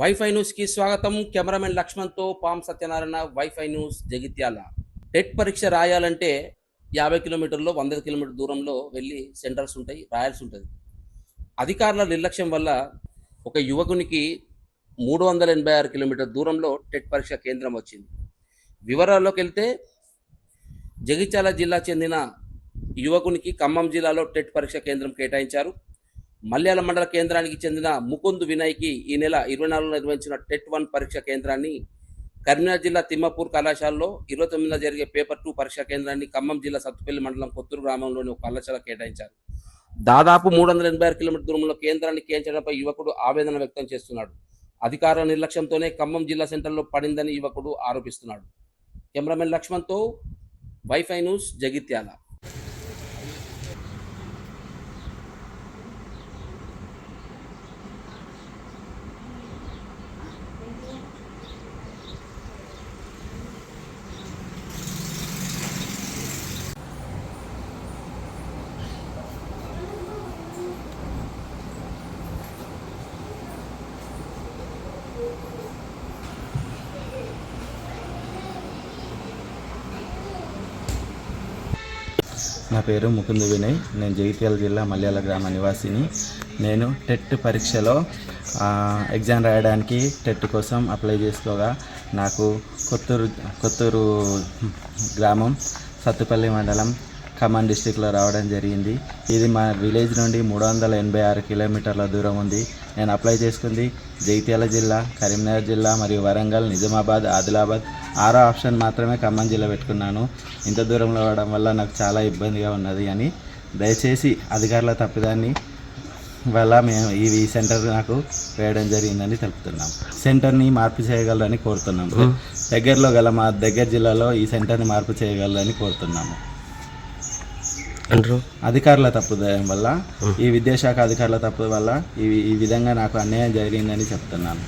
Wifi న్యూస్కి స్వాగతం. Cameraman లక్ష్మణ్తో పాం Satyanarayana wifi news Jagtial. TET పరీక్ష రాయాలంటే యాభై కిలోమీటర్లో వంద కిలోమీటర్ దూరంలో వెళ్ళి సెంటర్స్ ఉంటాయి రాయాల్సి ఉంటుంది. అధికారుల నిర్లక్ష్యం వల్ల ఒక యువకునికి మూడు వందల ఎనభై ఆరు కిలోమీటర్ దూరంలో టెట్ పరీక్ష కేంద్రం వచ్చింది. వివరాల్లోకి వెళ్తే జగిత్యాల జిల్లా చెందిన యువకునికి ఖమ్మం జిల్లాలో టెట్ పరీక్ష కేంద్రం కేటాయించారు. మల్యాల మండల కేంద్రానికి చెందిన ముకుంద్ వినయ్కి ఈ నెల ఇరవై నాలుగులో నిర్వహించిన టెట్ వన్ పరీక్ష కేంద్రాన్ని కరీంనగర్ జిల్లా తిమ్మపూర్ కళాశాలలో ఇరవై తొమ్మిదిన జరిగే పేపర్ టూ పరీక్ష కేంద్రాన్ని ఖమ్మం జిల్లా సత్తుపల్లి మండలం కొత్తూరు గ్రామంలోని ఒక కళాశాల కేటాయించారు. దాదాపు మూడు వందల ఎనభై ఆరు కిలోమీటర్ దూరంలో కేంద్రాన్ని కేంచడంపై యువకుడు ఆవేదన వ్యక్తం చేస్తున్నాడు. అధికారుల నిర్లక్ష్యంతోనే ఖమ్మం జిల్లా సెంటర్లో పడిందని యువకుడు ఆరోపిస్తున్నాడు. కెమెరామెన్ లక్ష్మణ్తో వైఫై న్యూస్ జగిత్యాల. నా పేరు ముకుంద వినయ్. నేను జగిత్యాల జిల్లా మల్యాల గ్రామ నివాసిని. నేను టెట్ పరీక్షలో ఎగ్జామ్ రాయడానికి టెట్ కోసం అప్లై చేసుకోగా. నాకు కొత్తూరు కొత్తూరు గ్రామం సత్తుపల్లి మండలం ఖమ్మం డిస్టిక్లో రావడం జరిగింది. ఇది మా విలేజ్ నుండి మూడు వందల ఎనభై ఆరు కిలోమీటర్ల దూరం ఉంది. నేను అప్లై చేసుకుంది జగిత్యాల జిల్లా కరీంనగర్ జిల్లా మరియు వరంగల్ నిజామాబాద్ ఆదిలాబాద్. ఆరో ఆప్షన్ మాత్రమే ఖమ్మం జిల్లా పెట్టుకున్నాను. ఇంత దూరంలో రావడం వల్ల నాకు చాలా ఇబ్బందిగా ఉన్నది అని దయచేసి అధికారుల తప్పిదాన్ని వల్ల మేము ఈ సెంటర్ నాకు వేయడం జరిగిందని తెలుపుతున్నాం. సెంటర్ని మార్పు చేయగలరని కోరుతున్నాం. దగ్గరలో గల మా దగ్గర జిల్లాలో ఈ సెంటర్ని మార్పు చేయగలరని కోరుతున్నాము. అంటారు? అధికారుల తప్పుదయం వల్ల ఈ విద్యాశాఖ అధికారుల తప్పు వల్ల ఈ ఈ విధంగా నాకు అన్యాయం జరిగిందని చెప్తున్నాను.